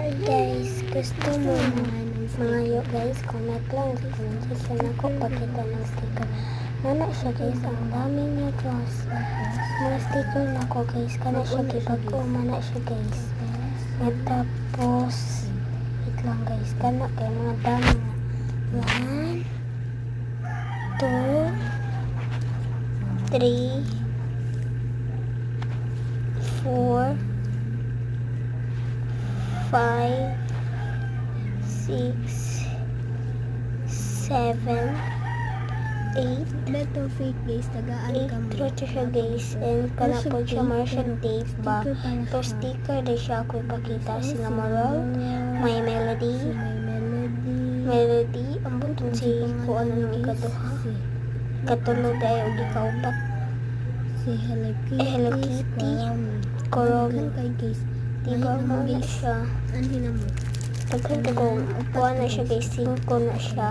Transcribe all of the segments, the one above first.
Hi guys, gusto mo mangayo guys, comment lang sa comment section ako pakita ng sticker. Nana siya guys, ang dami niya Diyos. Mga sticker na ko guys, kana siya kipag umana siya guys. At tapos, wait lang guys, kana kay mga dami na. One, two, three, four, five, six, seven, eight, Beto fake guys, tagaan eight ka mo. truth siya guys and kana po siya Martian tape ba to sticker din siya ako ipakita si nga moral may melody melody. ang button si ko ano yung ikaduha katulog ay og ikaupat si Hello Kitty. Eh, Hello Kitty. Korong. Korong. kay guys. ano, siya Anhin na mo. Ko kung kuha na siya guys, 5 na siya.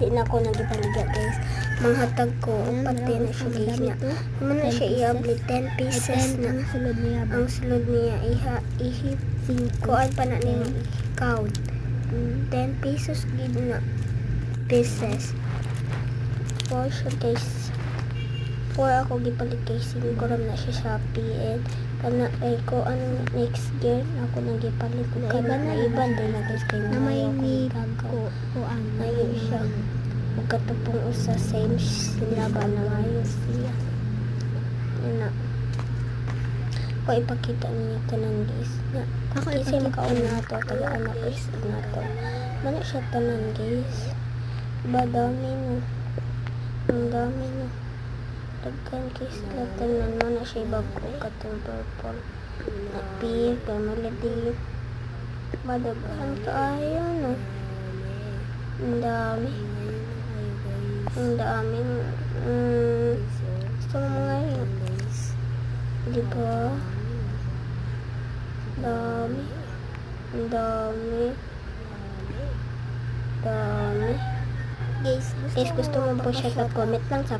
Di na ako nagipaliga guys. Manghatag ko, pati na siya guys na. Naman na siya iabli 10 pieces na. Ang sulod niya ba? Ang sulod niya, iha, ihip, kuhaan pa na ni count. 10 pesos gid na pieces. Kuha siya guys. Kuha ako gipalit guys, 5 ram na siya Shopee and kana ay ko ano next year ako nang gipalit ko kana na iban din na guys kay Na may mayo ko ni gagaw. ko. Kuan. Mayo siya. Magkatupong usa same sila ba na mayo siya. Na. Ko ipakita niya tanan guys. Na, Ako kasi makauna ato taga anak guys na to. Mana siya tanan guys. Ba dami no. Ang dami no. Daghan guys sila tanan mo na siya bago katong purple. Na pink, kay melody. Madaghan kaayo no. Ang dami. Ang daming mm, gusto mo mga yun. Di ba? Dami. Ang dami. Dami. Guys, guys gusto mo po siya comment lang sa